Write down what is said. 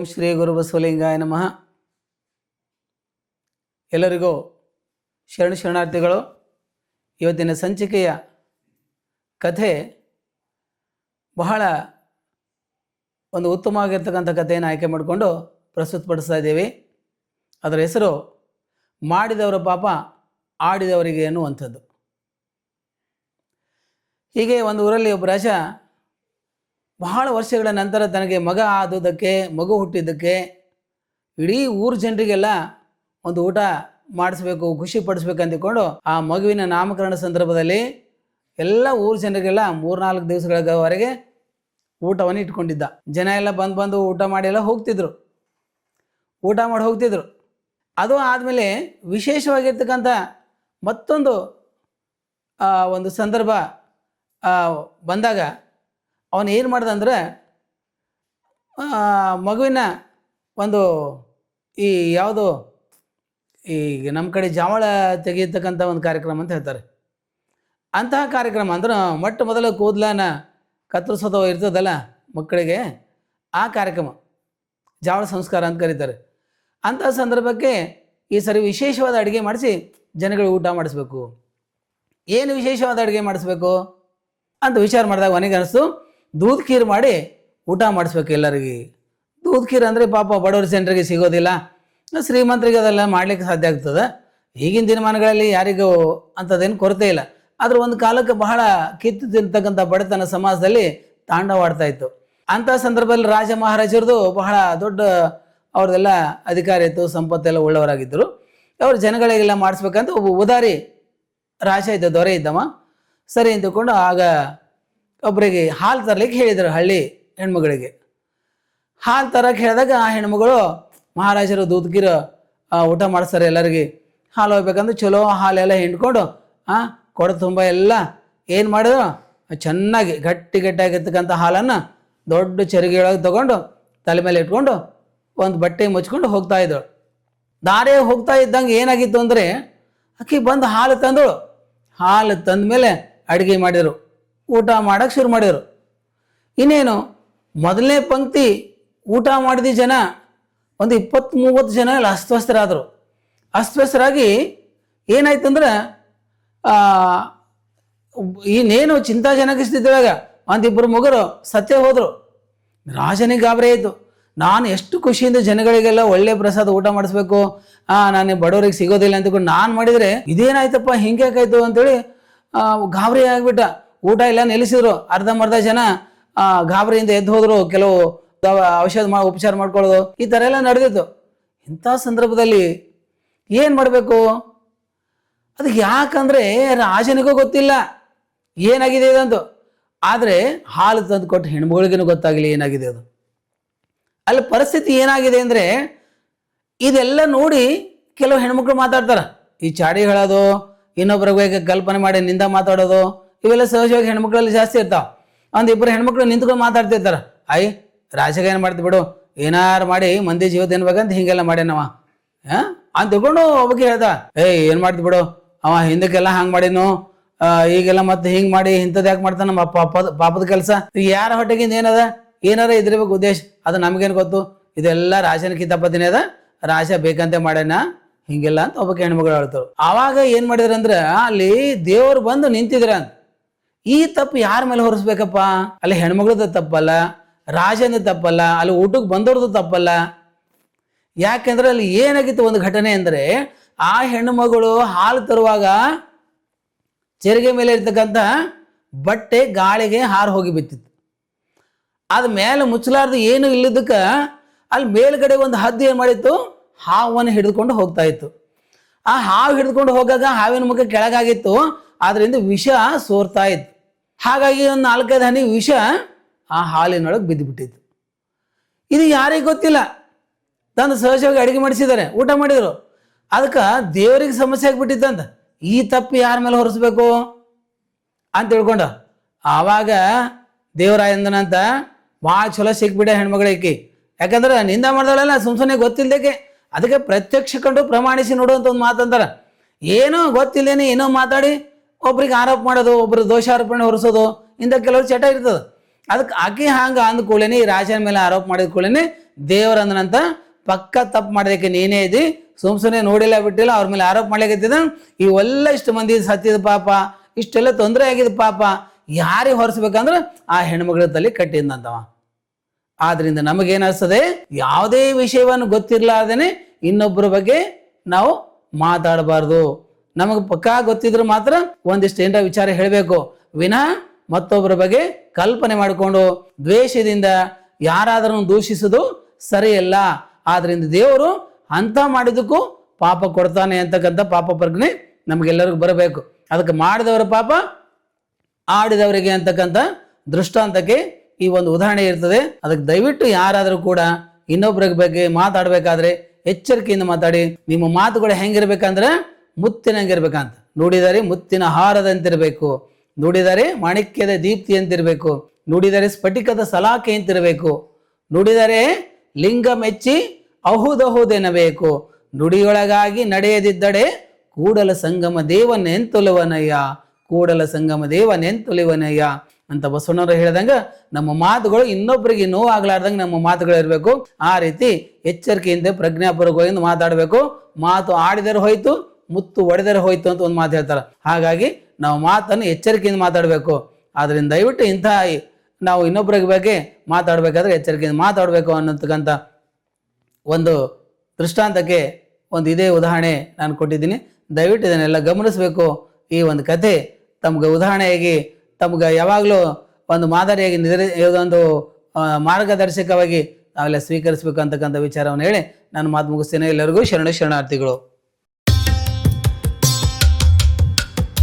ಓಂ ಶ್ರೀ ಗುರು ಬಸವಲಿಂಗಾಯ ನಮಃ. ಎಲ್ಲರಿಗೂ ಶರಣ ಶರಣಾರ್ಥಿಗಳು, ಇವತ್ತಿನ ಸಂಚಿಕೆಯ ಕಥೆ ಬಹಳ ಒಂದು ಉತ್ತಮವಾಗಿರ್ತಕ್ಕಂಥ ಕಥೆಯನ್ನು ಆಯ್ಕೆ ಮಾಡಿಕೊಂಡು ಪ್ರಸ್ತುತಪಡಿಸ್ತಾ ಇದ್ದೀವಿ. ಅದರ ಹೆಸರು, ಮಾಡಿದವರ ಪಾಪ ಆಡಿದವರಿಗೆ ಅನ್ನುವಂಥದ್ದು ಹೀಗೆ ಒಂದು ಊರಲ್ಲಿ ಒಬ್ಬ ರಾಜ ಬಹಳ ವರ್ಷಗಳ ನಂತರ ತನಗೆ ಮಗ ಆದುದಕ್ಕೆ ಮಗು ಹುಟ್ಟಿದ್ದಕ್ಕೆ ಇಡೀ ಊರ ಜನರಿಗೆಲ್ಲ ಒಂದು ಊಟ ಮಾಡಿಸ್ಬೇಕು, ಖುಷಿ ಪಡಿಸ್ಬೇಕು ಅಂದ್ಕೊಂಡು ಆ ಮಗುವಿನ ನಾಮಕರಣ ಸಂದರ್ಭದಲ್ಲಿ ಎಲ್ಲ ಊರ ಜನರಿಗೆಲ್ಲ ಮೂರ್ನಾಲ್ಕು ದಿವಸಗಳವರೆಗೆ ಊಟವನ್ನು ಇಟ್ಕೊಂಡಿದ್ದ. ಜನ ಎಲ್ಲ ಬಂದು ಬಂದು ಊಟ ಮಾಡಿ ಎಲ್ಲ ಹೋಗ್ತಿದ್ರು. ಊಟ ಮಾಡಿ ಹೋಗ್ತಿದ್ರು. ಅದು ಆದಮೇಲೆ ವಿಶೇಷವಾಗಿರ್ತಕ್ಕಂಥ ಮತ್ತೊಂದು ಒಂದು ಸಂದರ್ಭ ಬಂದಾಗ ಅವನು ಏನು ಮಾಡ್ದ ಅಂದರೆ ಮಗುವಿನ ಒಂದು ಈ ಯಾವುದು ಈ ನಮ್ಮ ಕಡೆ ಜಾವಳ ತೆಗೆಯತಕ್ಕಂಥ ಒಂದು ಕಾರ್ಯಕ್ರಮ ಅಂತ ಹೇಳ್ತಾರೆ. ಅಂತಹ ಕಾರ್ಯಕ್ರಮ ಅಂದ್ರೆ ಮೊಟ್ಟ ಮೊದಲು ಕೂದಲನ ಕತ್ತರಿಸೋದು ಇರ್ತದಲ್ಲ ಮಕ್ಕಳಿಗೆ, ಆ ಕಾರ್ಯಕ್ರಮ ಜಾವಳ ಸಂಸ್ಕಾರ ಅಂತ ಕರೀತಾರೆ. ಅಂತಹ ಸಂದರ್ಭಕ್ಕೆ ಈ ಸರಿ ವಿಶೇಷವಾದ ಅಡುಗೆ ಮಾಡಿಸಿ ಜನಗಳಿಗೆ ಊಟ ಮಾಡಿಸ್ಬೇಕು. ಏನು ವಿಶೇಷವಾದ ಅಡುಗೆ ಮಾಡಿಸ್ಬೇಕು ಅಂತ ವಿಚಾರ ಮಾಡಿದಾಗ ನನಗೆ ಅನಿಸ್ತು ದೂದ್ ಖೀರ್ ಮಾಡಿ ಊಟ ಮಾಡಿಸ್ಬೇಕು ಎಲ್ಲರಿಗೆ. ದೂದ್ ಖೀರ್ ಅಂದರೆ ಪಾಪ ಬಡವರ ಜನರಿಗೆ ಸಿಗೋದಿಲ್ಲ. ಶ್ರೀಮಂತರಿಗೆ ಅದೆಲ್ಲ ಮಾಡ್ಲಿಕ್ಕೆ ಸಾಧ್ಯ ಆಗ್ತದೆ. ಈಗಿನ ದಿನಮಾನಗಳಲ್ಲಿ ಯಾರಿಗೂ ಅಂಥದ್ದೇನು ಕೊರತೆ ಇಲ್ಲ. ಆದ್ರೆ ಒಂದು ಕಾಲಕ್ಕೆ ಬಹಳ ಕಿತ್ತು ತಿಂತಕ್ಕಂಥ ಬಡತನ ಸಮಾಜದಲ್ಲಿ ತಾಂಡವಾಡ್ತಾ ಇತ್ತು. ಅಂಥ ಸಂದರ್ಭದಲ್ಲಿ ರಾಜ ಮಹಾರಾಜರದು ಬಹಳ ದೊಡ್ಡ ಅವ್ರದೆಲ್ಲ ಅಧಿಕಾರ ಇತ್ತು, ಸಂಪತ್ತೆಲ್ಲ ಉಳ್ಳವರಾಗಿದ್ದರು. ಅವ್ರು ಜನಗಳಿಗೆಲ್ಲ ಮಾಡಿಸ್ಬೇಕಂತ ಒಬ್ಬ ಉದಾರಿ ರಾಜ ಇದ್ದ ದೊರೆ ಇದ್ದಮ್ಮ ಸರಿ ಅಂದುಕೊಂಡು ಆಗ ಒಬ್ಬರಿಗೆ ಹಾಲು ತರಲಿಕ್ಕೆ ಹೇಳಿದರು ಹಳ್ಳಿ ಹೆಣ್ಮಗಳಿಗೆ. ಹಾಲು ತರಕ್ಕೆ ಹೇಳಿದಾಗ ಆ ಹೆಣ್ಮಗಳು, ಮಹಾರಾಜರು ದೂದ್ಗಿರ ಊಟ ಮಾಡಿಸ್ತಾರೆ ಎಲ್ಲರಿಗೆ. ಹಾಲು ಹೋಗ್ಬೇಕಂದ್ರೆ ಚಲೋ ಹಾಲೆಲ್ಲ ಹಿಂಡ್ಕೊಂಡು ಹಾಂ ಕೊಡ ತುಂಬ ಎಲ್ಲ ಏನು ಮಾಡಿದ್ರು? ಚೆನ್ನಾಗಿ ಗಟ್ಟಿ ಗಟ್ಟಿಯಾಗಿರ್ತಕ್ಕಂಥ ಹಾಲನ್ನು ದೊಡ್ಡ ಚರಿಗೆಯೊಳಗೆ ತಗೊಂಡು ತಲೆ ಮೇಲೆ ಇಟ್ಕೊಂಡು ಒಂದು ಬಟ್ಟೆ ಮುಚ್ಕೊಂಡು ಹೋಗ್ತಾ ಇದ್ದಳು. ದಾರೆ ಹೋಗ್ತಾ ಇದ್ದಂಗೆ ಏನಾಗಿತ್ತು ಅಂದರೆ, ಅಕ್ಕಿ ಬಂದು ಹಾಲು ತಂದಳು. ಹಾಲು ತಂದ ಮೇಲೆ ಅಡುಗೆ ಮಾಡಿದರು. ಊಟ ಮಾಡೋಕ್ಕೆ ಶುರು ಮಾಡಿದರು ಇನ್ನೇನು, ಮೊದಲನೇ ಪಂಕ್ತಿ ಊಟ ಮಾಡಿದ ಜನ ಒಂದು ಇಪ್ಪತ್ತು ಮೂವತ್ತು ಜನ ಅಲ್ಲಿ ಅಸ್ವಸ್ಥರಾದರು. ಅಸ್ವಸ್ಥರಾಗಿ ಏನಾಯ್ತಂದ್ರೆ ಇನ್ನೇನು ಚಿಂತಾಜನಕ ಸ್ಥಿತಿಯೊಳಗೆ ಒಂದಿಬ್ಬರು ಮುಗರು ಸತ್ಯ ಹೋದರು. ರಾಜನಿಗೆ ಗಾಬರಿ ಆಯಿತು. ನಾನು ಎಷ್ಟು ಖುಷಿಯಿಂದ ಜನಗಳಿಗೆಲ್ಲ ಒಳ್ಳೆ ಪ್ರಸಾದ ಊಟ ಮಾಡಿಸ್ಬೇಕು, ಆ, ನಾನು ಬಡವರಿಗೆ ಸಿಗೋದಿಲ್ಲ ಅಂತಕೊಂಡು ನಾನು ಮಾಡಿದರೆ ಇದೇನಾಯ್ತಪ್ಪ, ಹಿಂಗೆ ಯಾಕಾಯ್ತು ಅಂತೇಳಿ ಗಾಬರಿ ಆಗಿಬಿಟ್ಟ. ಊಟ ಇಲ್ಲ ನಿಲ್ಲಿಸಿದ್ರು. ಅರ್ಧಂಬರ್ಧ ಜನ ಗಾಬರಿಯಿಂದ ಎದ್ದು ಹೋದ್ರು. ಕೆಲವು ಔಷಧ ಮಾ, ಉಪಚಾರ ಮಾಡ್ಕೊಳ್ಳೋದು. ಈ ಥರ ಎಲ್ಲ ನಡೆದಿತ್ತು ಇಂಥ ಸಂದರ್ಭದಲ್ಲಿ ಏನು ಮಾಡಬೇಕು? ಅದು ಯಾಕಂದ್ರೆ ರಾಜನಿಗೂ ಗೊತ್ತಿಲ್ಲ. ಏನಾಗಿದೆ ಇದಂತು ಆದರೆ ಹಾಲು ತಂದು ಕೊಟ್ಟು ಹೆಣ್ಮಗಳಿಗೂ ಗೊತ್ತಾಗಲಿ ಏನಾಗಿದೆ ಅದು. ಅಲ್ಲಿ ಪರಿಸ್ಥಿತಿ ಏನಾಗಿದೆ ಅಂದರೆ ಇದೆಲ್ಲ ನೋಡಿ ಕೆಲವು ಹೆಣ್ಮಕ್ಳು ಮಾತಾಡ್ತಾರೆ. ಈ ಚಾಡಿ ಹೇಳೋದು ಇನ್ನೊಬ್ಬರ ಬಗ್ಗೆ ಕಲ್ಪನೆ ಮಾಡಿ ನಿಂದ ಮಾತಾಡೋದು. ಇವೆಲ್ಲ ಸಹಜವಾಗಿ ಹೆಣ್ಮಕ್ಳಲ್ಲಿ ಜಾಸ್ತಿ ಇರ್ತಾವ. ಒಂದಿಬ್ಬರು ಹೆಣ್ಮಕ್ಳು ನಿಂತ್ಕೊಂಡು ಮಾತಾಡ್ತಿರ್ತಾರೆ ಅಯ್ಯ ರಾಜಕ ಏನು ಮಾಡ್ತಿ ಬಿಡು. ಏನಾರು ಮಾಡಿ ಮಂದಿ ಜೀವ ತಿನ್ಬೇಕಂತ ಹಿಂಗೆಲ್ಲ ಮಾಡ್ಯಾನವ ಹಾ? ಅಂತ ತಿಳ್ಕೊಂಡು ಒಬ್ಬಕ್ಕೆ ಹೇಳ್ದ. ಏಯ್, ಏನು ಮಾಡ್ತಿ ಬಿಡು. ಅವ ಹಿಂದಕ್ಕೆಲ್ಲ ಹಂಗೆ ಮಾಡಿನು ಈಗೆಲ್ಲ ಮತ್ತೆ ಹಿಂಗೆ ಮಾಡಿ ಇಂಥದ್ದು ಯಾಕೆ ಮಾಡ್ತಾನ ನಮ್ಮ ಪಾಪದ ಪಾಪದ ಕೆಲಸ. ಯಾರ ಹೊಟ್ಟೆಗಿಂದ ಏನದ? ಏನಾರ ಇದ್ರಬೇಕು ಉದ್ದೇಶ. ಅದು ನಮಗೇನು ಗೊತ್ತು? ಇದೆಲ್ಲ ರಾಜನ ಕಿತಾಪತಿನೇ ಅದ. ರಾಜ ಬೇಕಂತೆ ಮಾಡ್ಯಾನ. ಹಿಂಗೆಲ್ಲ ಅಂತ ಒಬ್ಬಕ್ಕೆ ಹೆಣ್ಮಗಳು ಹೇಳ್ತಾರೆ ಆವಾಗ ಏನ್ ಮಾಡಿದ್ರು ಅಂದ್ರ ಅಲ್ಲಿ ದೇವ್ರು ಬಂದು ನಿಂತಿದ್ರ ಅಂತ. ಈ ತಪ್ಪು ಯಾರ ಮೇಲೆ ಹೊರಿಸ್ಬೇಕಪ್ಪ? ಅಲ್ಲಿ ಹೆಣ್ಮಗಳದ ತಪ್ಪಲ್ಲ, ರಾಜನ ತಪ್ಪಲ್ಲ, ಅಲ್ಲಿ ಊಟಕ್ಕೆ ಬಂದವ್ರದ್ದು ತಪ್ಪಲ್ಲ. ಯಾಕೆಂದ್ರೆ ಅಲ್ಲಿ ಏನಾಗಿತ್ತು ಒಂದು ಘಟನೆ ಅಂದ್ರೆ ಆ ಹೆಣ್ಣು ಮಗಳು ಹಾಲು ತರುವಾಗ ಚೆರಿಗೆ ಮೇಲೆ ಇರ್ತಕ್ಕಂಥ ಬಟ್ಟೆ ಗಾಳಿಗೆ ಹಾರು ಹೋಗಿ ಬಿತ್ತಿತ್ತು ಅದ ಮೇಲೆ ಮುಚ್ಚಲಾರ್ದು ಏನು ಇಲ್ಲದಕ್ಕೆ ಅಲ್ಲಿ ಮೇಲ್ಗಡೆ ಒಂದು ಹದ್ದು ಏನು ಮಾಡಿತ್ತು? ಹಾವನ್ನು ಹಿಡಿದುಕೊಂಡು ಹೋಗ್ತಾ ಇತ್ತು. ಆ ಹಾವು ಹಿಡಿದುಕೊಂಡು ಹೋಗಾಗ ಹಾವಿನ ಮುಖ ಕೆಳಗಾಗಿತ್ತು. ಆದ್ರಿಂದ ವಿಷ ಸೋರ್ತಾ ಇತ್ತು. ಹಾಗಾಗಿ ಒಂದು ನಾಲ್ಕೈದು ಹನಿ ವಿಷ ಆ ಹಾಲಿನೊಳಗೆ ಬಿದ್ದುಬಿಟ್ಟಿತ್ತು. ಇದು ಯಾರಿಗೆ ಗೊತ್ತಿಲ್ಲ? ತಂದು ಸಹಜವಾಗಿ ಅಡುಗೆ ಮಾಡಿಸಿದ್ದಾರೆ. ಊಟ ಮಾಡಿದರು. ಅದಕ್ಕೆ ದೇವರಿಗೆ ಸಮಸ್ಯೆ ಆಗ್ಬಿಟ್ಟಿತ್ತಂತ ಈ ತಪ್ಪು ಯಾರ ಮೇಲೆ ಹೊರಿಸ್ಬೇಕು ಅಂತ ತಿಳ್ಕೊಂಡು. ಆವಾಗ ದೇವರಾಯಂದನಂತ ಭಾಳ ಚಲೋ ಸಿಕ್ಬಿಡ ಹೆಣ್ಮಗಳಿಗೆ. ಯಾಕಂದ್ರೆ ನಿಂದ ಮಾಡ್ದಳಲ್ಲ, ಸುಮ್ ಸುಮ್ಮನೆ ಗೊತ್ತಿಲ್ಲದೆ ಅದಕ್ಕೆ ಪ್ರತ್ಯಕ್ಷ ಕಂಡು ಪ್ರಮಾಣಿಸಿ ನೋಡುವಂತ ಒಂದು ಮಾತಂತಾರ ಏನೋ ಗೊತ್ತಿಲ್ಲೇನೆ ಏನೋ ಮಾತಾಡಿ ಒಬ್ರಿಗೆ ಆರೋಪ ಮಾಡೋದು ಒಬ್ರು ದೋಷಾರೋಪಣೆ ಹೊರಿಸೋದು, ಇಂಥ ಕೆಲವರು ಚಟ ಇರ್ತದೆ. ಅದಕ್ಕೆ ಆಕೆ ಹಂಗೆ ಅಂದ ಕೂಡಲೇ ಈ ರಾಜನ ಮೇಲೆ ಆರೋಪ ಮಾಡಿದ ಕೂಡಲೇ ದೇವರಂದನಂತ ಪಕ್ಕ ತಪ್ಪು ಮಾಡೋದಕ್ಕೆ ನೀನೇ ಇದ್ದಿ, ಸುಮ್ ಸುಮ್ಮನೆ ನೋಡಿಲ್ಲ ಬಿಟ್ಟಿಲ್ಲ, ಅವ್ರ ಮೇಲೆ ಆರೋಪ ಮಾಡ್ಲಿಕ್ಕತ್ತಿದ ಇವೆಲ್ಲ ಇಷ್ಟು ಮಂದಿ ಸತ್ಯದ ಪಾಪ, ಇಷ್ಟೆಲ್ಲ ತೊಂದರೆ ಆಗಿದ ಪಾಪ, ಯಾರಿಗೆ ಹೊರಿಸ್ಬೇಕಂದ್ರೆ ಆ ಹೆಣ್ಮಗಳ ತಲೆ ಕಟ್ಟಿದ್ದಂತವ ಆದ್ರಿಂದ ನಮಗೇನಿಸ್ತದೆ ಯಾವುದೇ ವಿಷಯವನ್ನು ಗೊತ್ತಿರಲಾರ್ದೇನೆ ಇನ್ನೊಬ್ಬರ ಬಗ್ಗೆ ನಾವು ಮಾತಾಡಬಾರ್ದು. ನಮಗೆ ಪಕ್ಕಾ ಗೊತ್ತಿದ್ರು ಮಾತ್ರ ಒಂದಿಷ್ಟು ಏನರ ವಿಚಾರ ಹೇಳಬೇಕು. ವಿನ ಮತ್ತೊಬ್ಬರ ಬಗ್ಗೆ ಕಲ್ಪನೆ ಮಾಡಿಕೊಂಡು ದ್ವೇಷದಿಂದ ಯಾರಾದರೂ ದೂಷಿಸೋದು ಸರಿಯಲ್ಲ. ಆದ್ರಿಂದ ದೇವರು ಅಂತ ಮಾಡಿದಕ್ಕೂ ಪಾಪ ಕೊಡ್ತಾನೆ ಅಂತಕ್ಕಂಥ ಪಾಪ ಪ್ರಜ್ಞೆ ನಮಗೆಲ್ಲರಿಗೂ ಬರಬೇಕು. ಅದಕ್ಕೆ ಮಾಡಿದವರ ಪಾಪ ಆಡಿದವರಿಗೆ ಅಂತಕ್ಕಂಥ ದೃಷ್ಟಾಂತಕ್ಕೆ ಈ ಒಂದು ಉದಾಹರಣೆ ಇರ್ತದೆ. ಅದಕ್ಕೆ ದಯವಿಟ್ಟು ಯಾರಾದರೂ ಕೂಡ ಇನ್ನೊಬ್ಬರ ಬಗ್ಗೆ ಮಾತಾಡಬೇಕಾದ್ರೆ ಎಚ್ಚರಿಕೆಯಿಂದ ಮಾತಾಡಿ. ನಿಮ್ಮ ಮಾತುಗಳು ಹೆಂಗಿರ್ಬೇಕಂದ್ರೆ ಮುತ್ತಿನಂಗಿರ್ಬೇಕಂತ. ನುಡಿದರೆ ಮುತ್ತಿನ ಹಾರದಂತಿರಬೇಕು. ನುಡಿದರೆ ಮಾಣಿಕ್ಯದ ದೀಪ್ತಿ ಅಂತಿರಬೇಕು ನುಡಿದರೆ ಸ್ಫಟಿಕದ ಸಲಾಕೆ ಅಂತಿರಬೇಕು ನುಡಿದರೆ ಲಿಂಗ ಮೆಚ್ಚಿ ಅಹುದಹುದೆನಬೇಕು ನುಡಿಯೊಳಗಾಗಿ ನಡೆಯದಿದ್ದಡೆ ಕೂಡಲ ಸಂಗಮ ದೇವ ನೆಂತೊಲುವನಯ್ಯ ಕೂಡಲ ಸಂಗಮ ದೇವ ನೆಂತೊಲಿವನಯ್ಯ ಅಂತ ಬಸವಣ್ಣವರು ಹೇಳಿದಂಗ ನಮ್ಮ ಮಾತುಗಳು ಇನ್ನೊಬ್ಬರಿಗೆ ನೋವಾಗ್ಲಾರ್ದಂಗೆ ನಮ್ಮ ಮಾತುಗಳು ಇರಬೇಕು. ಆ ರೀತಿ ಎಚ್ಚರಿಕೆಯಿಂದ ಪ್ರಜ್ಞಾಪೂರ್ವಕವಾಗಿ ಮಾತಾಡಬೇಕು. ಮಾತು ಆಡಿದರೆ ಹೋಯ್ತು ಮುತ್ತು ಒಡೆದರೆ ಹೋಯ್ತು ಅಂತ ಒಂದು ಮಾತು ಹೇಳ್ತಾರೆ. ಹಾಗಾಗಿ ನಾವು ಮಾತನ್ನು ಎಚ್ಚರಿಕೆಯಿಂದ ಮಾತಾಡಬೇಕು. ಆದ್ರಿಂದ ದಯವಿಟ್ಟು ಇಂತಹ ನಾವು ಇನ್ನೊಬ್ಬರ ಬಗ್ಗೆ ಮಾತಾಡಬೇಕಾದ್ರೆ ಎಚ್ಚರಿಕೆಯಿಂದ ಮಾತಾಡಬೇಕು ಅನ್ನತಕ್ಕಂಥ ಒಂದು ದೃಷ್ಟಾಂತಕ್ಕೆ ಒಂದು ಇದೇ ಉದಾಹರಣೆ ನಾನು ಕೊಟ್ಟಿದ್ದೀನಿ. ದಯವಿಟ್ಟು ಇದನ್ನೆಲ್ಲ ಗಮನಿಸಬೇಕು. ಈ ಒಂದು ಕತೆ ತಮ್ಗೆ ಉದಾಹರಣೆಯಾಗಿ ತಮ್ಗೆ ಯಾವಾಗಲೂ ಒಂದು ಮಾದರಿಯಾಗಿ ನಿದ್ರೆ ಒಂದು ಮಾರ್ಗದರ್ಶಕವಾಗಿ ನಾವೆಲ್ಲ ಸ್ವೀಕರಿಸಬೇಕು ಅಂತಕ್ಕಂಥ ವಿಚಾರವನ್ನು ಹೇಳಿ ನಾನು ಮಾತು ಮುಗಿಸ್ತೇನೆ. ಎಲ್ಲರಿಗೂ ಶರಣ ಶರಣಾರ್ಥಿಗಳು.